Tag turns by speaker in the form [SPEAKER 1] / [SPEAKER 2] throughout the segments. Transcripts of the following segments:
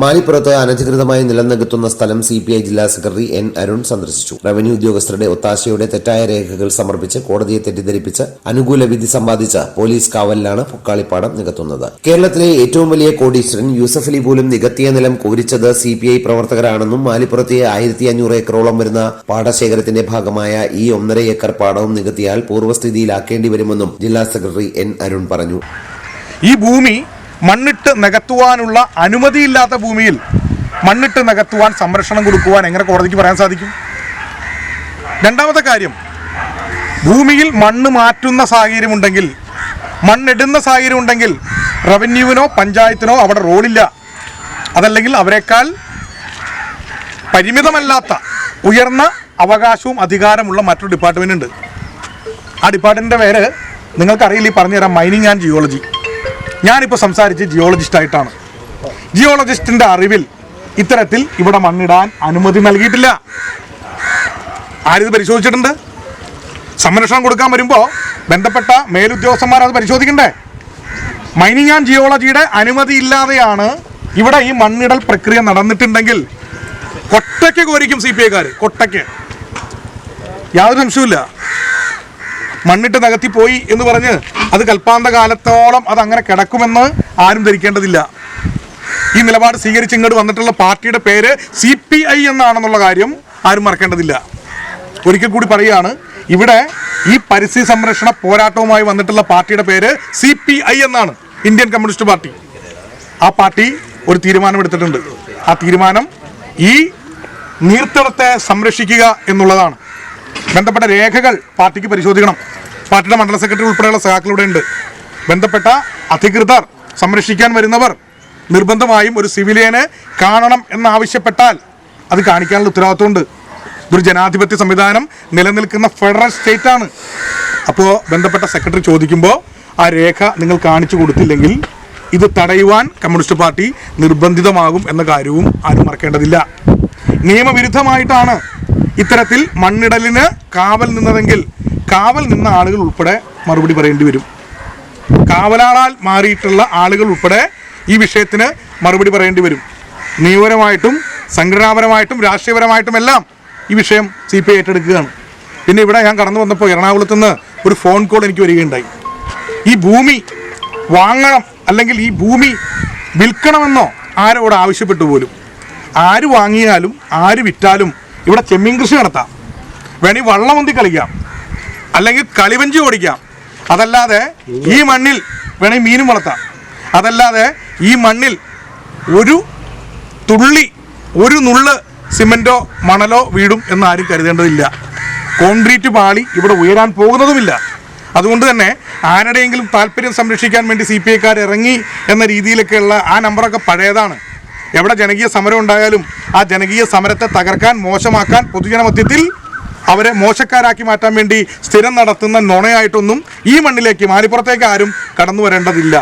[SPEAKER 1] മാലിപ്പുറത്ത് അനധികൃതമായി നിലനിൽക്കുന്ന സ്ഥലം സി പി ഐ ജില്ലാ സെക്രട്ടറി എൻ അരുൺ സന്ദർശിച്ചു. റവന്യൂ ഉദ്യോഗസ്ഥരുടെ ഒത്താശയോടെ തെറ്റായ രേഖകൾ സമർപ്പിച്ച് കോടതിയെ തെറ്റിദ്ധരിപ്പിച്ച് അനുകൂല വിധി സമ്പാദിച്ച പോലീസ് കാവലിലാണ് പൊക്കാളിപ്പാടം നികത്തുന്നത്. കേരളത്തിലെ ഏറ്റവും വലിയ കോടീശ്വരൻ യൂസഫ് അലി പോലും നികത്തിയ നിലം കോരിച്ചത് സി പി ഐ പ്രവർത്തകരാണെന്നും മാലിപ്പുറത്തെ ആയിരത്തി അഞ്ഞൂറ് ഏക്കറോളം വരുന്ന പാടശേഖരത്തിന്റെ ഭാഗമായ ഈ ഒന്നര ഏക്കർ പാടവും നികത്തിയാൽ പൂർവസ്ഥിതിയിലാക്കേണ്ടി വരുമെന്നും ജില്ലാ സെക്രട്ടറി എൻ അരുൺ പറഞ്ഞു.
[SPEAKER 2] ഈ ഭൂമി മണ്ണിട്ട് നികത്തുവാനുള്ള അനുമതിയില്ലാത്ത ഭൂമിയിൽ മണ്ണിട്ട് നികത്തുവാൻ സംരക്ഷണം കൊടുക്കുവാൻ എങ്ങനെ കോടതിക്ക് പറയാൻ സാധിക്കും? രണ്ടാമത്തെ കാര്യം ഭൂമിയിൽ മണ്ണ് മാറ്റുന്ന സാഹചര്യമുണ്ടെങ്കിൽ മണ്ണിടുന്ന സാഹചര്യം ഉണ്ടെങ്കിൽ റവന്യൂവിനോ പഞ്ചായത്തിനോ അവിടെ റോളില്ല. അതല്ലെങ്കിൽ അവരെക്കാൾ പരിമിതമല്ലാത്ത ഉയർന്ന അവകാശവും അധികാരമുള്ള മറ്റൊരു ഡിപ്പാർട്ട്മെന്റ് ഉണ്ട്. ആ ഡിപ്പാർട്ട്മെന്റിന്റെ പേര് നിങ്ങൾക്കറിയില്ല ഈ പറഞ്ഞുതരാം മൈനിങ് ആൻഡ് ജിയോളജി ഞാനിപ്പോൾ സംസാരിച്ച് ജിയോളജിസ്റ്റ് ആയിട്ടാണ്. ജിയോളജിസ്റ്റിന്റെ അറിവിൽ ഇത്തരത്തിൽ ഇവിടെ മണ്ണിടാൻ അനുമതി നൽകിയിട്ടില്ല. ആരിത് പരിശോധിച്ചിട്ടുണ്ട്? സംരക്ഷണം കൊടുക്കാൻ വരുമ്പോൾ ബന്ധപ്പെട്ട മേലുദ്യോഗസ്ഥന്മാർ അത് പരിശോധിക്കണ്ടേ? മൈനിങ് ആൻഡ് ജിയോളജിയുടെ അനുമതി ഇല്ലാതെയാണ് ഇവിടെ ഈ മണ്ണിടൽ പ്രക്രിയ നടന്നിട്ടുണ്ടെങ്കിൽ കൊട്ടയ്ക്ക് കോരിക്കും സി പി ഐക്കാർ കൊട്ടയ്ക്ക്. യാതൊരു സംശയവുമില്ല. മണ്ണിട്ട് നകത്തി പോയി എന്ന് പറഞ്ഞ് അത് കൽപ്പാന്ത കാലത്തോളം അത് അങ്ങനെ കിടക്കുമെന്ന് ആരും ധരിക്കേണ്ടതില്ല. ഈ നിലപാട് സ്വീകരിച്ച് ഇങ്ങോട്ട് വന്നിട്ടുള്ള പാർട്ടിയുടെ പേര് സി പി ഐ എന്നാണെന്നുള്ള കാര്യം ആരും മറക്കേണ്ടതില്ല. ഒരിക്കൽ കൂടി പറയുകയാണ് ഇവിടെ ഈ പരിസ്ഥിതി സംരക്ഷണ പോരാട്ടവുമായി വന്നിട്ടുള്ള പാർട്ടിയുടെ പേര് സി പി ഐ എന്നാണ് ഇന്ത്യൻ കമ്മ്യൂണിസ്റ്റ് പാർട്ടി. ആ പാർട്ടി ഒരു തീരുമാനം എടുത്തിട്ടുണ്ട് ആ തീരുമാനം ഈ നീർത്തടത്തെ സംരക്ഷിക്കുക എന്നുള്ളതാണ്. ബന്ധപ്പെട്ട രേഖകൾ പാർട്ടിക്ക് പരിശോധിക്കണം. പാർട്ടിയുടെ മണ്ഡല സെക്രട്ടറി ഉൾപ്പെടെയുള്ള സഖാക്കളിവിടെ ഉണ്ട്. ബന്ധപ്പെട്ട അധികൃതർ സംരക്ഷിക്കാൻ വരുന്നവർ നിർബന്ധമായും ഒരു സിവിലിയനെ കാണണം എന്നാവശ്യപ്പെട്ടാൽ അത് കാണിക്കാനുള്ള ഉത്തരവാദിത്വമുണ്ട്. ഇതൊരു ജനാധിപത്യ സംവിധാനം നിലനിൽക്കുന്ന ഫെഡറൽ സ്റ്റേറ്റ് ആണ് അപ്പോൾ ബന്ധപ്പെട്ട സെക്രട്ടറി ചോദിക്കുമ്പോൾ ആ രേഖ നിങ്ങൾ കാണിച്ചു കൊടുത്തില്ലെങ്കിൽ ഇത് തടയുവാൻ കമ്മ്യൂണിസ്റ്റ് പാർട്ടി നിർബന്ധിതമാകും എന്ന കാര്യവും ആരും മറക്കേണ്ടതില്ല. നിയമവിരുദ്ധമായിട്ടാണ് ഇത്തരത്തിൽ മണ്ണിടലിന് കാവൽ നിന്നതെങ്കിൽ കാവൽ നിന്ന ആളുകൾ ഉൾപ്പെടെ മറുപടി പറയേണ്ടി വരും. കാവലാളാൽ മാറിയിട്ടുള്ള ആളുകൾ ഉൾപ്പെടെ ഈ വിഷയത്തിന് മറുപടി പറയേണ്ടി വരും. നിയമപരമായിട്ടും സംഘടനാപരമായിട്ടും രാഷ്ട്രീയപരമായിട്ടും എല്ലാം ഈ വിഷയം സി പി ഐ ഏറ്റെടുക്കുകയാണ്. പിന്നെ ഇവിടെ ഞാൻ കടന്നു വന്നപ്പോൾ എറണാകുളത്ത് നിന്ന് ഒരു ഫോൺ കോൾ എനിക്ക് വരികയുണ്ടായി. ഈ ഭൂമി വാങ്ങണം അല്ലെങ്കിൽ ഈ ഭൂമി വിൽക്കണമെന്നോ ആരോട് ആവശ്യപ്പെട്ടു പോലും. ആര് വാങ്ങിയാലും ആര് വിറ്റാലും ഇവിടെ ചെമ്മീൻ കൃഷി നടത്താം. വേണമെങ്കിൽ വള്ളം ഒന്തി കളിക്കാം. അല്ലെങ്കിൽ കളിവഞ്ചി ഓടിക്കാം. അതല്ലാതെ ഈ മണ്ണിൽ വേണമെങ്കിൽ മീനും വളർത്താം. അതല്ലാതെ ഈ മണ്ണിൽ ഒരു തുള്ളി ഒരു നുള്ള് സിമെന്റോ മണലോ വീടും എന്ന് ആരും കരുതേണ്ടതില്ല. കോൺക്രീറ്റ് പാളി ഇവിടെ ഉയരാൻ പോകുന്നതുമില്ല. അതുകൊണ്ട് തന്നെ ആരുടെയെങ്കിലും താല്പര്യം സംരക്ഷിക്കാൻ വേണ്ടി സി പി ഐക്കാർ ഇറങ്ങി എന്ന രീതിയിലൊക്കെയുള്ള ആ നമ്പറൊക്കെ പഴയതാണ്. എവിടെ ജനകീയ സമരം ഉണ്ടായാലും ആ ജനകീയ സമരത്തെ തകർക്കാൻ മോശമാക്കാൻ പൊതുജനമധ്യത്തിൽ അവരെ മോശക്കാരാക്കി മാറ്റാൻ വേണ്ടി സ്ഥിരം നടത്തുന്ന നുണയായിട്ടൊന്നും ഈ മണ്ണിലേക്ക് മാലിപ്പുറത്തേക്ക് ആരും കടന്നു വരേണ്ടതില്ല.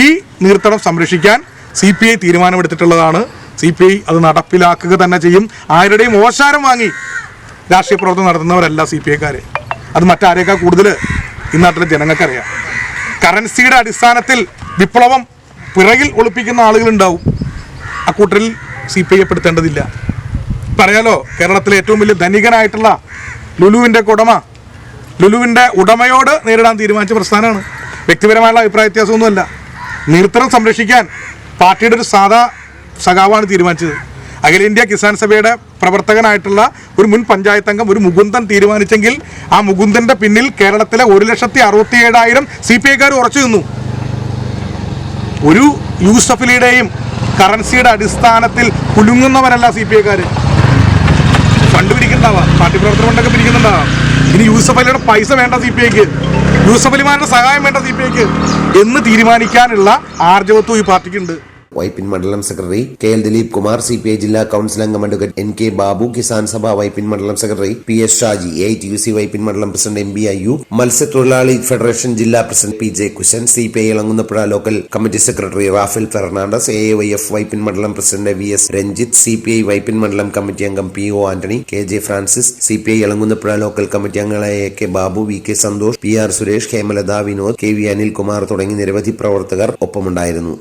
[SPEAKER 2] ഈ നീർത്തടം സംരക്ഷിക്കാൻ സി പി ഐ തീരുമാനമെടുത്തിട്ടുള്ളതാണ്. സി പി ഐ അത് നടപ്പിലാക്കുക തന്നെ ചെയ്യും. ആരുടെയും ഓശാരം വാങ്ങി രാഷ്ട്രീയ പ്രവർത്തനം നടത്തുന്നവരല്ല സി പി ഐക്കാർ അത് മറ്റാരേക്കാൾ കൂടുതൽ ഈ നാട്ടിലെ ജനങ്ങൾക്കറിയാം. കറൻസിയുടെ അടിസ്ഥാനത്തിൽ വിപ്ലവം പിറകിൽ ഒളിപ്പിക്കുന്ന ആളുകളുണ്ടാവും. അക്കൂട്ടരിൽ സി പി ഐ പെടുത്തേണ്ടതില്ല. പറയാലോ കേരളത്തിലെ ഏറ്റവും വലിയ ധനികനായിട്ടുള്ള ലുലുവിന്റെ ഉടമ ലുലുവിന്റെ ഉടമയോട് നേരിടാൻ തീരുമാനിച്ച പ്രസ്ഥാനമാണ്. വ്യക്തിപരമായുള്ള അഭിപ്രായ വ്യത്യാസമൊന്നുമല്ല. നീർത്തരം സംരക്ഷിക്കാൻ പാർട്ടിയുടെ ഒരു സാധാ സഖാവാണ് തീരുമാനിച്ചത്. അഖിലേന്ത്യാ കിസാൻ സഭയുടെ പ്രവർത്തകനായിട്ടുള്ള ഒരു മുൻ പഞ്ചായത്ത് അംഗം ഒരു മുകുന്ദൻ തീരുമാനിച്ചെങ്കിൽ ആ മുകുന്ദന്റെ പിന്നിൽ കേരളത്തിലെ ഒരു ലക്ഷത്തി അറുപത്തി ഏഴായിരം സി പി ഐക്കാർ ഉറച്ചു നിന്നു. ഒരു യൂസഫലിയുടെയും കറൻസിയുടെ അടിസ്ഥാനത്തിൽ കുലുങ്ങുന്നവരല്ല സി പി ഐക്കാർ ഫണ്ട് പിരിക്കുന്നുണ്ടാവാം പാർട്ടി പ്രവർത്തന ഫണ്ടൊക്കെ പിരിക്കുന്നുണ്ടാവാം ഇനി യൂസഫ് അലിയുടെ പൈസ വേണ്ട സി പി ഐക്ക് യൂസഫ് അലിമാരുടെ സഹായം വേണ്ട സി പി ഐക്ക് എന്ന് തീരുമാനിക്കാനുള്ള ആർജവത്വം ഈ പാർട്ടിക്കുണ്ട്.
[SPEAKER 1] വൈപ്പിൻ മണ്ഡലം secretary K L Dileep Kumar C P I ജില്ലാ കൌൺസിൽ അംഗം advocate N K Babu Kisan Sabha Vypin മണ്ഡലം secretary P S Shaji A T U C Vypin മണ്ഡലം പ്രസിഡന്റ് എം ബി അയ്യൂബ് മത്സ്യത്തൊഴിലാളി ഫെഡറേഷൻ ജില്ലാ president P J Kushan C P I Elamkunnapuzha local committee secretary Raphael Fernandez A Y F Vypin മണ്ഡലം president V S Ranjith C P I Vypin മണ്ഡലം committee അംഗം P O Antony K J Francis C P I Elamkunnapuzha local committee അംഗങ്ങളായ A K Babu V K Santhosh P R Suresh Hemalatha Vinod K V Anilkumar തുടങ്ങി നിരവധി പ്രവർത്തകർ ഒപ്പമുണ്ടായിരുന്നു.